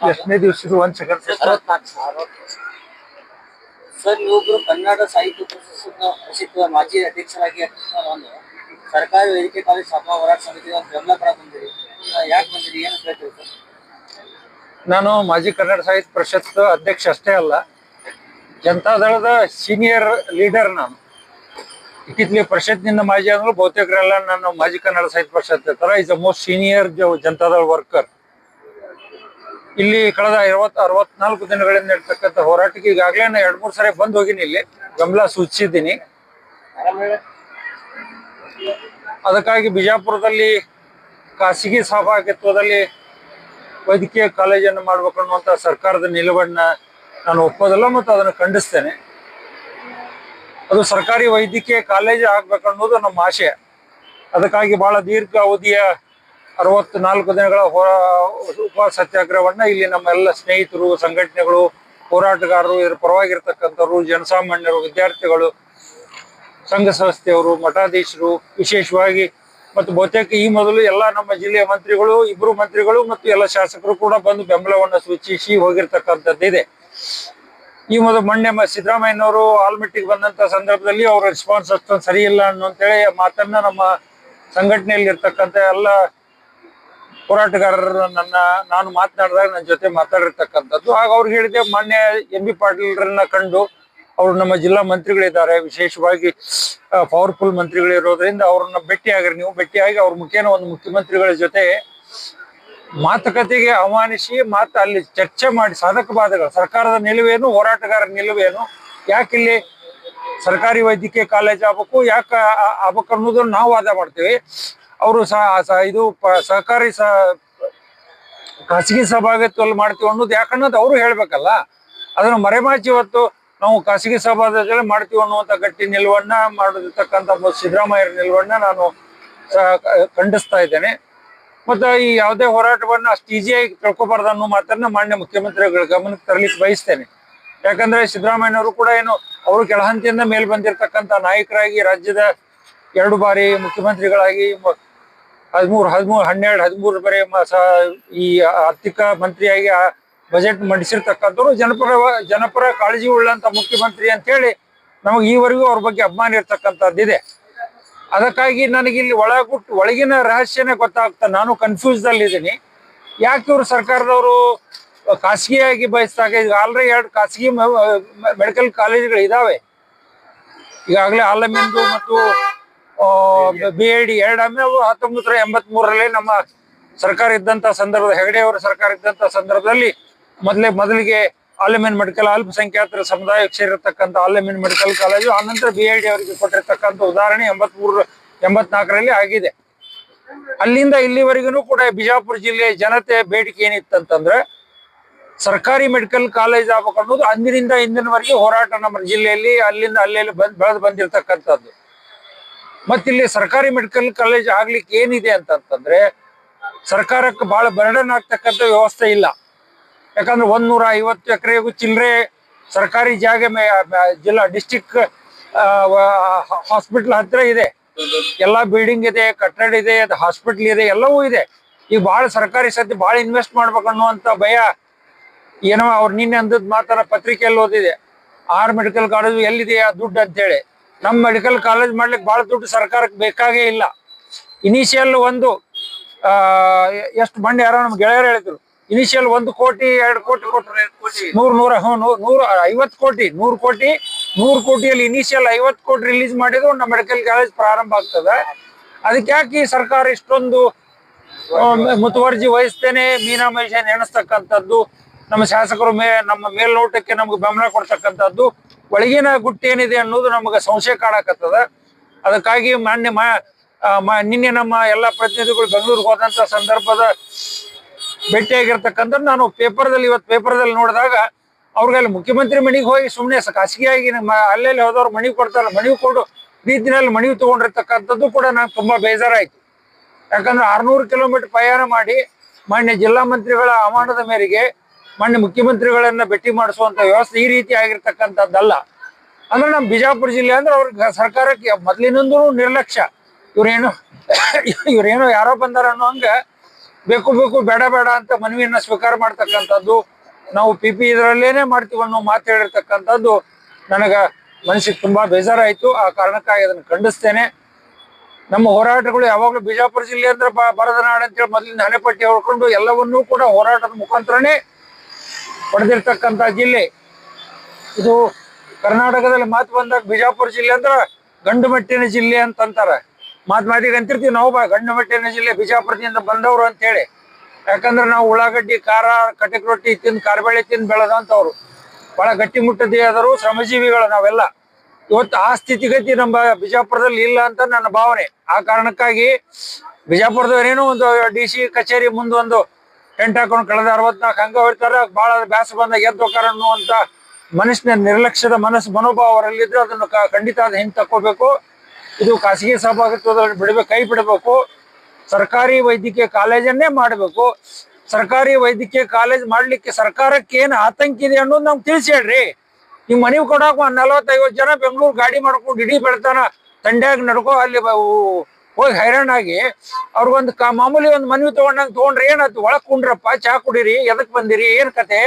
ಎಷ್ಟನೇ ದಿವಸ ಒಂದ್ ಸೆಕೆಂಡ್ ಸರ್ ನೀವೊಬ್ರು ಕನ್ನಡ ಸಾಹಿತ್ಯ ಪ್ರಸಿದ್ಧ ಮಾಜಿ ಅಧ್ಯಕ್ಷರಾಗಿ ಒಂದು ಸರ್ಕಾರಿ ವೇದಿಕೆ ಕಾಲೇಜ್ ಸಭಾ ಹೋರಾಟ ಸಮಿತಿ ಒಂದು ಬೆಂಬಲ ಬಂದಿರಿ. ಯಾಕೆ ಬಂದಿರಿ? ಏನು ಕೇಳ್ತೀವಿ ಸರ್? ನಾನು ಮಾಜಿ ಕನ್ನಡ ಸಾಹಿತ್ಯ ಪರಿಷತ್ ಅಧ್ಯಕ್ಷ ಅಷ್ಟೇ ಅಲ್ಲ ಜನತಾದಳದ ಸೀನಿಯರ್ ಲೀಡರ್ ನಾನು. ಇತ್ತಿತ್ತಲಿ ಪರಿಷತ್ನಿಂದ ಮಾಜಿ ಅಂದ್ರೆ ಬಹುತೇಕರೆಲ್ಲ ನಾನು ಮಾಜಿ ಕನ್ನಡ ಸಾಹಿತ್ಯ ಪರಿಷತ್ ತರ is a most senior Janata Dal worker ಇಲ್ಲಿ ಕಳೆದ ಐವತ್ ಅರವತ್ನಾಲ್ಕು ದಿನಗಳಿಂದ ಇರ್ತಕ್ಕಂಥ ಹೋರಾಟಕ್ಕೆ ಈಗಾಗಲೇ ನಾನು ಎರಡು ಮೂರು ಸರಿ ಬಂದು ಹೋಗಿನಿ ಇಲ್ಲಿ. ಗಮಲ ಸೂಚಿಸಿದ್ದೀನಿ. ಅದಕ್ಕಾಗಿ ಬಿಜಾಪುರದಲ್ಲಿ ಖಾಸಗಿ ಸಹಭಾಗಿತ್ವದಲ್ಲಿ ವೈದ್ಯಕೀಯ ಕಾಲೇಜನ್ನು ಮಾಡ್ಬೇಕು ಅನ್ನುವಂಥ ಸರ್ಕಾರದ ನಿಲುವನ್ನ ನಾನು ಒಪ್ಪೋದಲ್ಲ ಮತ್ತು ಅದನ್ನು ಖಂಡಿಸ್ತೇನೆ. ಅದು ಸರ್ಕಾರಿ ವೈದ್ಯಕೀಯ ಕಾಲೇಜ್ ಆಗ್ಬೇಕನ್ನೋದು ನಮ್ಮ ಆಶೆ ಅದಕ್ಕಾಗಿ ಬಹಳ ದೀರ್ಘ ಅವಧಿಯ ಅರವತ್ನಾಲ್ಕು ದಿನಗಳ ಹೋರಾ ಉಪವಾಸ ಸತ್ಯಾಗ್ರಹವನ್ನ ಇಲ್ಲಿ ನಮ್ಮ ಎಲ್ಲ ಸ್ನೇಹಿತರು, ಸಂಘಟನೆಗಳು, ಹೋರಾಟಗಾರರು, ಇದರ ಪರವಾಗಿರ್ತಕ್ಕಂಥವ್ರು, ಜನಸಾಮಾನ್ಯರು, ವಿದ್ಯಾರ್ಥಿಗಳು, ಸಂಘ ಸಂಸ್ಥೆಯವರು, ಮಠಾಧೀಶರು, ವಿಶೇಷವಾಗಿ ಮತ್ತು ಬಹುತೇಕ ಈ ಮೊದಲು ಎಲ್ಲ ನಮ್ಮ ಜಿಲ್ಲೆಯ ಮಂತ್ರಿಗಳು ಇಬ್ಬರು ಮಂತ್ರಿಗಳು ಮತ್ತು ಎಲ್ಲ ಶಾಸಕರು ಕೂಡ ಬಂದು ಬೆಂಬಲವನ್ನು ಸೂಚಿಸಿ ಹೋಗಿರ್ತಕ್ಕಂಥದ್ದಿದೆ ಈ ಮೊದಲು ಮೊನ್ನೆ ಸಿದ್ದರಾಮಯ್ಯನವರು ಆಲ್ಮೆಟ್ಟಿಗೆ ಬಂದಂತ ಸಂದರ್ಭದಲ್ಲಿ ಅವರ ರೆಸ್ಪಾನ್ಸ್ ಅಷ್ಟೊಂದು ಸರಿ ಇಲ್ಲ ಅನ್ನೋಂತೇಳಿ ಮಾತನ್ನ ನಮ್ಮ ಸಂಘಟನೆಯಲ್ಲಿ ಇರ್ತಕ್ಕಂಥ ಎಲ್ಲ ಹೋರಾಟಗಾರರು ನನ್ನ, ನಾನು ಮಾತನಾಡಿದಾಗ ನನ್ನ ಜೊತೆ ಮಾತಾಡಿರ್ತಕ್ಕಂಥದ್ದು. ಆಗ ಅವ್ರಿಗೆ ಹೇಳಿದೆ, ಮಾನ್ಯ ಎಂ ಬಿ ಪಾಟೀಲ್ರನ್ನ ಕಂಡು ಅವರು ನಮ್ಮ ಜಿಲ್ಲಾ ಮಂತ್ರಿಗಳಿದ್ದಾರೆ. ವಿಶೇಷವಾಗಿ ಪವರ್ಫುಲ್ ಮಂತ್ರಿಗಳಿರೋದ್ರಿಂದ ಅವ್ರನ್ನ ಭೇಟಿಯಾಗ್ರಿ ನೀವು. ಭೇಟಿಯಾಗಿ ಅವ್ರ ಮುಖೇನ ಒಂದು ಮುಖ್ಯಮಂತ್ರಿಗಳ ಜೊತೆ ಮಾತುಕತೆಗೆ ಆಹ್ವಾನಿಸಿ, ಮಾತು ಅಲ್ಲಿ ಚರ್ಚೆ ಮಾಡಿ, ಸಾಧಕ ಬಾಧಗಳು, ಸರ್ಕಾರದ ನಿಲುವೇನು ಹೋರಾಟಗಾರರ ನಿಲುವೇನು ಯಾಕಿಲ್ಲಿ ಸರ್ಕಾರಿ ವೈದ್ಯಕೀಯ ಕಾಲೇಜ್ ಆಗ್ಬೇಕು, ಯಾಕೆ ಆಗ್ಬೇಕು ಅನ್ನೋದನ್ನ ನಾವು ವಾದ ಮಾಡ್ತೀವಿ. ಅವರು ಸಹ ಇದು ಸಹಕಾರಿ ಸ ಖಾಸಗಿ ಸಭಾಗತ್ವಲ್ಲಿ ಮಾಡ್ತೀವಿ ಅನ್ನೋದು ಯಾಕನ್ನೋದು ಅವರು ಹೇಳ್ಬೇಕಲ್ಲ. ಅದನ್ನ ಮರೆಮಾಚಿ ಇವತ್ತು ನಾವು ಖಾಸಗಿ ಸಭಾದಲ್ಲಿ ಮಾಡ್ತೀವಿ ಅನ್ನುವಂಥ ಗಟ್ಟಿ ನಿಲುವನ್ನ ಮಾಡಿರ್ತಕ್ಕಂಥ ಸಿದ್ದರಾಮಯ್ಯರ ನಿಲುವನ್ನ ನಾನು ಖಂಡಿಸ್ತಾ ಇದ್ದೇನೆ. ಮತ್ತು ಈ ಯಾವುದೇ ಹೋರಾಟವನ್ನ ಅಷ್ಟು ಈಸಿಯಾಗಿ ತಿಳ್ಕೊಬಾರ್ದು ಅನ್ನೋ ಮಾತನ್ನ ಮಾನ್ಯ ಮುಖ್ಯಮಂತ್ರಿಗಳ ಗಮನಕ್ಕೆ ತರಲಿಕ್ಕೆ ಬಯಸ್ತೇನೆ. ಯಾಕಂದ್ರೆ ಸಿದ್ದರಾಮಯ್ಯನವರು ಕೂಡ ಏನು ಅವರು ಕೆಳಹಂತಿಯಿಂದ ಮೇಲೆ ಬಂದಿರತಕ್ಕಂಥ ನಾಯಕರಾಗಿ ರಾಜ್ಯದ ಎರಡು ಬಾರಿ ಮುಖ್ಯಮಂತ್ರಿಗಳಾಗಿ ಹದಿಮೂರು ಹದಿಮೂರು, ಹನ್ನೆರಡು, ಹದಿಮೂರು ಬರೆ ಮ- ಸ- ಈ ಆರ್ಥಿಕ ಮಂತ್ರಿಯಾಗಿ ಬಜೆಟ್ ಮಂಡಿಸಿರ್ತಕ್ಕಂಥವ್ರು ಜನಪರ ಜನಪರ ಕಾಳಜಿ ಉಳ್ಳಂತ ಮುಖ್ಯಮಂತ್ರಿ ಅಂತ ಹೇಳಿ ನಮಗೆ ಈವರೆಗೂ ಅವ್ರ ಬಗ್ಗೆ ಅಭಿಮಾನ ಇರ್ತಕ್ಕಂಥದ್ದಿದೆ ಅದಕ್ಕಾಗಿ ನನಗೆ ಇಲ್ಲಿ ಒಳಗುಟ್ಟು, ಒಳಗಿನ ರಹಸ್ಯನೇ ಗೊತ್ತಾಗ್ತಾ ನಾನು ಕನ್ಫ್ಯೂಸ್ ಅಲ್ಲಿ ಇದ್ದೀನಿ ಯಾಕೆ ಇವರು ಸರ್ಕಾರದವರು ಖಾಸಗಿಯಾಗಿ ಬಯಸಿದಾಗ ಈಗ ಆಲ್ರೆಡಿ ಎರಡು ಖಾಸಗಿ ಮೆಡಿಕಲ್ ಕಾಲೇಜ್ಗಳು ಇದಾವೆ ಈಗಾಗಲೇ ಆಲಮಿಂದು ಮತ್ತು ಬಿ ಐ ಡಿ ಎರಡು ಅವು ಹತ್ತೊಂಬತ್ತು ಎಂಬತ್ ಮೂರರಲ್ಲಿ ನಮ್ಮ ಸರ್ಕಾರ ಇದ್ದಂತ ಸಂದರ್ಭದ ಹೆಗಡೆ ಅವರ ಸರ್ಕಾರ ಇದ್ದಂತ ಸಂದರ್ಭದಲ್ಲಿ ಮೊದಲೇ ಮೊದಲಿಗೆ ಆಲಮೇನ್ ಮೆಡಿಕಲ್ ಅಲ್ಪಸಂಖ್ಯಾತರ ಸಮುದಾಯಕ್ಕೆ ಸೇರಿರ್ತಕ್ಕಂಥ ಆಲಮೇನ್ ಮೆಡಿಕಲ್ ಕಾಲೇಜು ಆನಂತರ ಬಿ ಐ ಡಿ ಅವರಿಗೆ ಕೊಟ್ಟಿರ್ತಕ್ಕಂಥ ಉದಾಹರಣೆ ಎಂಬತ್ ಮೂರು ಎಂಬತ್ನಾಲ್ಕರಲ್ಲಿ ಆಗಿದೆ. ಅಲ್ಲಿಂದ ಇಲ್ಲಿವರೆಗೂ ಕೂಡ ಬಿಜಾಪುರ ಜಿಲ್ಲೆಯ ಜನತೆ ಬೇಡಿಕೆ ಏನಿತ್ತಂತಂದ್ರೆ ಸರ್ಕಾರಿ ಮೆಡಿಕಲ್ ಕಾಲೇಜ್ ಆಗ್ಬೇಕು ಅನ್ನೋದು ಅಂದಿನಿಂದ ಇಂದಿನವರೆಗೆ ಹೋರಾಟ ನಮ್ಮ ಜಿಲ್ಲೆಯಲ್ಲಿ, ಅಲ್ಲಿಂದ ಅಲ್ಲೆಲ್ಲಿ ಬಂದ್ ಬೆಳೆದು ಬಂದಿರತಕ್ಕಂಥದ್ದು. ಮತ್ತಿಲ್ಲಿ ಸರ್ಕಾರಿ ಮೆಡಿಕಲ್ ಕಾಲೇಜ್ ಆಗ್ಲಿಕ್ಕೆ ಏನಿದೆ ಅಂತಂತಂದ್ರೆ ಸರ್ಕಾರಕ್ಕೆ ಬಹಳ ಬರ್ಡನ್ ಆಗ್ತಕ್ಕಂಥ ವ್ಯವಸ್ಥೆ ಇಲ್ಲ. ಯಾಕಂದ್ರೆ ಒಂದ್ ನೂರ ಐವತ್ತು ಎಕರೆಗೂ ಚಿಲ್ಲರೆ ಸರ್ಕಾರಿ ಜಾಗ ಜಿಲ್ಲಾ ಡಿಸ್ಟಿಕ್ ಹಾಸ್ಪಿಟಲ್ ಹತ್ರ ಇದೆ. ಎಲ್ಲಾ ಬಿಲ್ಡಿಂಗ್ ಇದೆ, ಕಟ್ಟಡ ಇದೆ, ಅದು ಹಾಸ್ಪಿಟಲ್ ಇದೆ, ಎಲ್ಲವೂ ಇದೆ. ಈಗ ಬಹಳ ಸರ್ಕಾರಿ ಸದ್ಯ ಬಹಳ ಇನ್ವೆಸ್ಟ್ ಮಾಡ್ಬೇಕು ಅನ್ನುವಂತ ಭಯ ಏನೋ ಅವ್ರು ನಿನ್ನೆ ಅಂದದ್ ಮಾತಾಡ ಪತ್ರಿಕೆಯಲ್ಲಿ ಓದಿದೆ. ಆರ್ ಮೆಡಿಕಲ್ ಕಾಲೇಜು ಎಲ್ಲಿದೆಯಾ ದುಡ್ಡು ಅಂತೇಳಿ. ನಮ್ಮ ಮೆಡಿಕಲ್ ಕಾಲೇಜ್ ಮಾಡ್ಲಿಕ್ಕೆ ಬಹಳ ದುಡ್ಡು ಸರ್ಕಾರಕ್ಕೆ ಬೇಕಾಗೇ ಇಲ್ಲ. ಇನಿಷಿಯಲ್ ಒಂದು ಎಷ್ಟು ಮಂಡಿ ಯಾರೋ ನಮ್ ಗೆಳೆಯರು ಹೇಳಿದ್ರು. ಇನಿಷಿಯಲ್ ಒಂದು ಕೋಟಿ, ಎರಡು ಕೋಟಿ ಕೊಟ್ಟರೆ ನೂರ್ ನೂರ, ಹ್ಞೂ, ನೂರ್ ಐವತ್ತು ಕೋಟಿ, ನೂರು ಕೋಟಿ, ನೂರು ಕೋಟಿಯಲ್ಲಿ ಇನಿಷಿಯಲ್ ಐವತ್ತು ಕೋಟಿ ರಿಲೀಸ್ ಮಾಡಿದ್ರು, ನಮ್ಮ ಮೆಡಿಕಲ್ ಕಾಲೇಜ್ ಪ್ರಾರಂಭ ಆಗ್ತದೆ. ಅದಕ್ಕೆ ಯಾಕೆ ಸರ್ಕಾರ ಇಷ್ಟೊಂದು ಮುತುವರ್ಜಿ ವಹಿಸ್ತೇನೆ, ಮೀನಾ ಮಹೇಶ್ ಎಣಿಸ್ತಕ್ಕಂಥದ್ದು, ನಮ್ಮ ಶಾಸಕರು ಮೇ, ನಮ್ಮ ಮೇಲ್ನೋಟಕ್ಕೆ ನಮ್ಗೆ ಬೆಂಬಲ ಕೊಡ್ತಕ್ಕಂಥದ್ದು ಒಳಗಿನ ಗುಟ್ಟೇನಿದೆ ಅನ್ನೋದು ನಮಗೆ ಸಂಶಯ ಕಾಡಕತ್ತದ ಅದಕ್ಕಾಗಿ ಮಾನ್ಯ ಮಾ ನಿನ್ನೆ ನಮ್ಮ ಎಲ್ಲ ಪ್ರತಿನಿಧಿಗಳು ಬೆಂಗಳೂರಿಗೆ ಹೋದಂತ ಸಂದರ್ಭದ ಭೇಟಿಯಾಗಿರ್ತಕ್ಕಂಥ ನಾನು ಪೇಪರ್ದಲ್ಲಿ, ಇವತ್ತು ಪೇಪರ್ದಲ್ಲಿ ನೋಡಿದಾಗ ಅವ್ರಿಗೆ ಅಲ್ಲಿ ಮುಖ್ಯಮಂತ್ರಿ ಮನೆಗೆ ಹೋಗಿ ಸುಮ್ಮನೆ ಖಾಸಗಿಯಾಗಿ ನಮ್ಮ ಅಲ್ಲೆಲ್ಲಿ ಹೋದವ್ರು ಮಣಿ ಕೊಡ್ತಾರಲ್ಲ ಮಣಿ ಕೊಡು ರೀತಿನಲ್ಲಿ ಮನವಿ ತಗೊಂಡಿರ್ತಕ್ಕಂಥದ್ದು ಕೂಡ ನಂಗೆ ತುಂಬಾ ಬೇಜಾರಾಯ್ತು. ಯಾಕಂದ್ರೆ ಆರ್ನೂರು ಕಿಲೋಮೀಟರ್ ಪ್ರಯಾಣ ಮಾಡಿ ಮಾನ್ಯ ಜಿಲ್ಲಾ ಮಂತ್ರಿಗಳ ಆಹ್ವಾನದ ಮೇರೆಗೆ ಮಾನ್ಯ ಮುಖ್ಯಮಂತ್ರಿಗಳನ್ನ ಭೇಟಿ ಮಾಡಿಸುವಂತ ವ್ಯವಸ್ಥೆ ಈ ರೀತಿ ಆಗಿರ್ತಕ್ಕಂಥದ್ದಲ್ಲ. ಅಂದ್ರೆ ನಮ್ಮ ಬಿಜಾಪುರ ಜಿಲ್ಲೆ ಅಂದ್ರೆ ಅವ್ರ ಸರ್ಕಾರಕ್ಕೆ ಮೊದ್ಲಿನಿಂದೂ ನಿರ್ಲಕ್ಷ್ಯ. ಇವ್ರೇನು ಇವ್ರೇನೋ ಯಾರೋ ಬಂದಾರ ಅನ್ನೋ ಹಂಗ ಬೇಕು ಬೇಕು ಬೇಡ ಬೇಡ ಅಂತ ಮನವಿಯನ್ನ ಸ್ವೀಕಾರ ಮಾಡ್ತಕ್ಕಂಥದ್ದು, ನಾವು ಪಿ ಪಿ ಇದರಲ್ಲೇನೆ ಮಾಡ್ತೀವಿ ಅನ್ನೋ ಮಾತು ಹೇಳಿರ್ತಕ್ಕಂಥದ್ದು ನನಗ ಮನಸ್ಸಿಗೆ ತುಂಬಾ ಬೇಜಾರಾಯ್ತು. ಆ ಕಾರಣಕ್ಕಾಗಿ ಅದನ್ನು ಖಂಡಿಸ್ತೇನೆ. ನಮ್ಮ ಹೋರಾಟಗಳು ಯಾವಾಗಲೂ ಬಿಜಾಪುರ ಜಿಲ್ಲೆ ಅಂದ್ರೆ ನಾಡು ಅಂತೇಳಿ ಮೊದಲಿನ ಹಣೆಪಟ್ಟಿ ಹೊಡ್ಕೊಂಡು ಎಲ್ಲವನ್ನೂ ಕೂಡ ಹೋರಾಟದ ಮುಖಾಂತರನೇ ಪಡೆದಿರ್ತಕ್ಕಂಥ ಜಿಲ್ಲೆ. ಇದು ಕರ್ನಾಟಕದಲ್ಲಿ ಮಾತು ಬಂದಾಗ ಬಿಜಾಪುರ ಜಿಲ್ಲೆ ಅಂದ್ರೆ ಗಂಡು ಮೆಟ್ಟಿನ ಜಿಲ್ಲೆ ಅಂತ ಅಂತಾರೆ ಮಾತು ಮಾತಿಗೆ ಅಂತಿರ್ತೀವಿ ನಾವು ಬಾ ಗಂಡು ಮೆಟ್ಟಿನ ಜಿಲ್ಲೆ ಬಿಜಾಪುರದಿಂದ ಬಂದವರು ಅಂತೇಳಿ. ಯಾಕಂದ್ರೆ ನಾವು ಉಳ್ಳಾಗಡ್ಡಿ, ಖಾರ, ಕಟಕ್ ರೊಟ್ಟಿ ತಿಂದು ಕಾರ್ಬೇಳೆ ತಿಂದು ಬೆಳೆದಂಥವ್ರು. ಬಹಳ ಗಟ್ಟಿ ಆದರೂ ಶ್ರಮಜೀವಿಗಳು ನಾವೆಲ್ಲ. ಇವತ್ತು ಆ ಸ್ಥಿತಿಗತಿ ನಮ್ಮ ಬಿಜಾಪುರದಲ್ಲಿ ಇಲ್ಲ ಅಂತ ನನ್ನ ಭಾವನೆ. ಆ ಕಾರಣಕ್ಕಾಗಿ ಬಿಜಾಪುರದವರೇನೋ ಒಂದು ಡಿ ಸಿ ಕಚೇರಿ ಮುಂದೊಂದು ಟೆಂಟ್ ಹಾಕೊಂಡು ಕಳೆದ ಅರವತ್ನಾಲ್ಕು ಹಂಗ ಹೋಗ್ತಾರೆ ಬಹಳ ಬ್ಯಾಸ ಬಂದಾಗ ಎದ್ದು ಹೋಗ್ತಾರೆ ಅನ್ನುವಂತ ಮನುಷ್ಯನ ನಿರ್ಲಕ್ಷ್ಯದ ಮನಸ್ಸು, ಮನೋಭಾವ ಅವರಲ್ಲಿದ್ರೆ ಅದನ್ನು ಖಂಡಿತ ಅದು ಹಿಂದೆ ತಕ್ಕೋಬೇಕು. ಇದು ಖಾಸಗಿ ಸಹಭಾಗಿತ್ವದಲ್ಲಿ ಬಿಡಬೇಕು ಕೈ ಬಿಡಬೇಕು. ಸರ್ಕಾರಿ ವೈದ್ಯಕೀಯ ಕಾಲೇಜನ್ನೇ ಮಾಡಬೇಕು. ಸರ್ಕಾರಿ ವೈದ್ಯಕೀಯ ಕಾಲೇಜ್ ಮಾಡ್ಲಿಕ್ಕೆ ಸರ್ಕಾರಕ್ಕೆ ಏನು ಆತಂಕ ಇದೆ ಅನ್ನೋದು ನಮ್ಗೆ ತಿಳಿಸಿ ಹೇಳ್ರಿ. ನಿಮ್ ಮನೆಗೆ ಕೊಡಾಕ ಒಂದ್ ನಲವತ್ತೈವತ್ತು ಜನ ಬೆಂಗಳೂರು ಗಾಡಿ ಮಾಡ್ಕೊಂಡು ಇಡೀ ಬೆಳ್ತಾನ ತಂಡ್ಯಾಗ ನಡ್ಕೋ, ಅಲ್ಲಿ ಹೋಗಿ ಹೈರಾಣಾಗಿ ಅವ್ರಿಗೊಂದು ಕಾ ಮಾಮೂಲಿ ಒಂದು ಮನವಿ ತಗೊಂಡಂಗೆ ತಗೊಂಡ್ರೆ ಏನಾಯ್ತು? ಒಳಗ್ ಕುಂಡ್ರಪ್ಪ, ಚಾ ಕುಡೀರಿ, ಎದಕ್ ಬಂದಿರಿ, ಏನ್ ಕತೆ?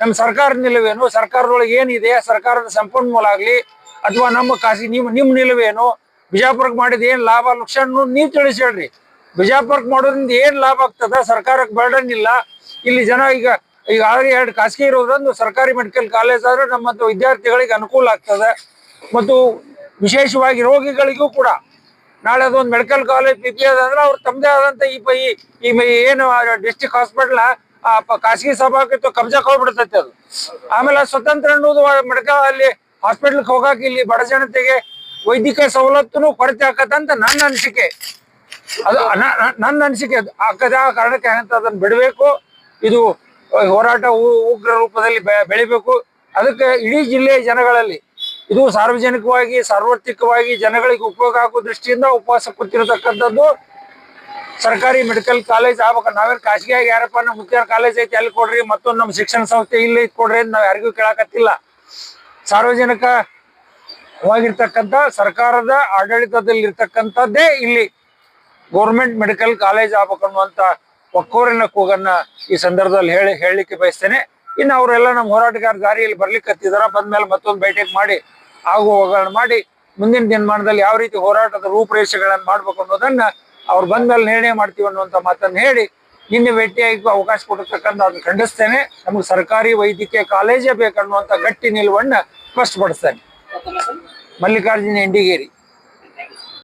ನಮ್ಮ ಸರ್ಕಾರ ನಿಲುವೇನು? ಸರ್ಕಾರದೊಳಗೆ ಏನಿದೆ? ಸರ್ಕಾರದ ಸಂಪನ್ಮೂಲ ಆಗ್ಲಿ ಅಥವಾ ನಮ್ಮ ಖಾಸಗಿ ನಿಮ್ ನಿಮ್ ನಿಲುವೇನು? ಬಿಜಾಪುರಕ್ಕೆ ಮಾಡಿದ ಏನ್ ಲಾಭ? ಲಕ್ಷಣ ನೀವು ತಿಳಿಸಿ ಹೇಳ್ರಿ ಬಿಜಾಪುರಕ್ಕೆ ಮಾಡೋದ್ರಿಂದ ಏನ್ ಲಾಭ ಆಗ್ತದ? ಸರ್ಕಾರಕ್ಕೆ ಬರ್ಡನ್ ಇಲ್ಲ. ಜನ ಈಗ ಈಗ ಆಲ್ರೆಡಿ ಎರಡು ಖಾಸಗಿ ಇರೋದ್ರಿಂದ ಸರ್ಕಾರಿ ಮೆಡಿಕಲ್ ಕಾಲೇಜ್ ಆದ್ರೆ ನಮ್ಮಂತ ವಿದ್ಯಾರ್ಥಿಗಳಿಗೆ ಅನುಕೂಲ ಆಗ್ತದೆ. ಮತ್ತು ವಿಶೇಷವಾಗಿ ರೋಗಿಗಳಿಗೂ ಕೂಡ ನಾಳೆ ಅದೊಂದು ಮೆಡಿಕಲ್ ಕಾಲೇಜ್ ಪಿ ಪಿ ಅಂದ್ರೆ ಅವ್ರು ತಮ್ಮದೇ ಆದಂತ ಈ ಪೈ ಈ ಏನು ಡಿಸ್ಟಿಕ್ ಹಾಸ್ಪಿಟಲ್ ಖಾಸಗಿ ಸಭಾಕಿತ್ತು ಕಬ್ಜಾ ಕೊಡ್ಬಿಡ್ತೈತಿ ಅದು. ಆಮೇಲೆ ಸ್ವತಂತ್ರ ಅನ್ನೋದು ಮೆಡಿಕಲ್ ಅಲ್ಲಿ ಹಾಸ್ಪಿಟ್ಲ್ಗೆ ಹೋಗಾಕ ಇಲ್ಲಿ ಬಡ ಜನತೆಗೆ ವೈದ್ಯಕೀಯ ಸವಲತ್ತುನು ಕೊರತೆ ಆಕತ್ತಂತ ನನ್ನ ಅನಿಸಿಕೆ. ಅದು ನನ್ನ ಅನಿಸಿಕೆ ಅದು. ಆಕದ ಕಾರಣಕ್ಕೆ ಅಂತ ಅದನ್ನ ಬಿಡಬೇಕು. ಇದು ಹೋರಾಟ ಉಗ್ರ ರೂಪದಲ್ಲಿ ಬೆಳಿಬೇಕು. ಅದಕ್ಕೆ ಇಡೀ ಜಿಲ್ಲೆಯ ಜನಗಳಲ್ಲಿ ಇದು ಸಾರ್ವಜನಿಕವಾಗಿ, ಸಾರ್ವತ್ರಿಕವಾಗಿ ಜನಗಳಿಗೆ ಉಪಯೋಗ ಆಗೋ ದೃಷ್ಟಿಯಿಂದ ಉಪವಾಸ ಕೂತಿರತಕ್ಕಂಥದ್ದು ಸರ್ಕಾರಿ ಮೆಡಿಕಲ್ ಕಾಲೇಜ್. ಆಗ್ಬೇಕು ನಾವೇನು ಖಾಸಗಿಯಾಗಿ ಯಾರಪ್ಪ, ನಮ್ಮ ಮುಖ್ಯ ಕಾಲೇಜ್ ಐತಿ, ಅಲ್ಲಿ ಕೊಡ್ರಿ, ಮತ್ತೊಂದು ನಮ್ಮ ಶಿಕ್ಷಣ ಸಂಸ್ಥೆ ಇಲ್ಲಿ ಕೊಡ್ರಿ ಅಂತ ನಾವು ಯಾರಿಗೂ ಕೇಳಕತ್ತಿಲ್ಲ. ಸಾರ್ವಜನಿಕವಾಗಿರ್ತಕ್ಕಂಥ ಸರ್ಕಾರದ ಆಡಳಿತದಲ್ಲಿರ್ತಕ್ಕಂಥದ್ದೇ ಇಲ್ಲಿ ಗೌರ್ಮೆಂಟ್ ಮೆಡಿಕಲ್ ಕಾಲೇಜ್ ಆಗ್ಬೇಕು ಅನ್ನುವಂಥ ಒಕ್ಕೋರಿನ ಕೂಗನ್ನ ಈ ಸಂದರ್ಭದಲ್ಲಿ ಹೇಳಿ ಹೇಳಲಿಕ್ಕೆ ಬಯಸ್ತೇನೆ. ಇನ್ನು ಅವರೆಲ್ಲ ನಮ್ಮ ಹೋರಾಟಗಾರ ದಾರಿಯಲ್ಲಿ ಬರ್ಲಿಕ್ಕೆ ಹತ್ತಿದಾರ. ಬಂದ್ಮೇಲೆ ಮತ್ತೊಂದು ಬೈಠಕ್ ಮಾಡಿ, ಆಗು ಹೋಗಣ ಮಾಡಿ, ಮುಂದಿನ ದಿನಮಾನದಲ್ಲಿ ಯಾವ ರೀತಿ ಹೋರಾಟದ ರೂಪುರೇಷೆಗಳನ್ನು ಮಾಡ್ಬೇಕು ಅನ್ನೋದನ್ನ ಅವ್ರು ಬಂದ್ಮೇಲೆ ನಿರ್ಣಯ ಮಾಡ್ತೀವಿ ಅನ್ನುವಂತ ಮಾತನ್ನು ಹೇಳಿ, ನಿನ್ನೆ ಭೇಟಿಯಾಗಿ ಅವಕಾಶ ಕೊಡತಕ್ಕಂಥ ಅದನ್ನು ಖಂಡಿಸ್ತೇನೆ. ನಮಗೆ ಸರ್ಕಾರಿ ವೈದ್ಯಕೀಯ ಕಾಲೇಜೇ ಬೇಕನ್ನುವಂಥ ಗಟ್ಟಿ ನಿಲುವನ್ನ ಸ್ಪಷ್ಟಪಡಿಸ್ತೇನೆ ಮಲ್ಲಿಕಾರ್ಜುನ ಎಂಡಿಗೇರಿ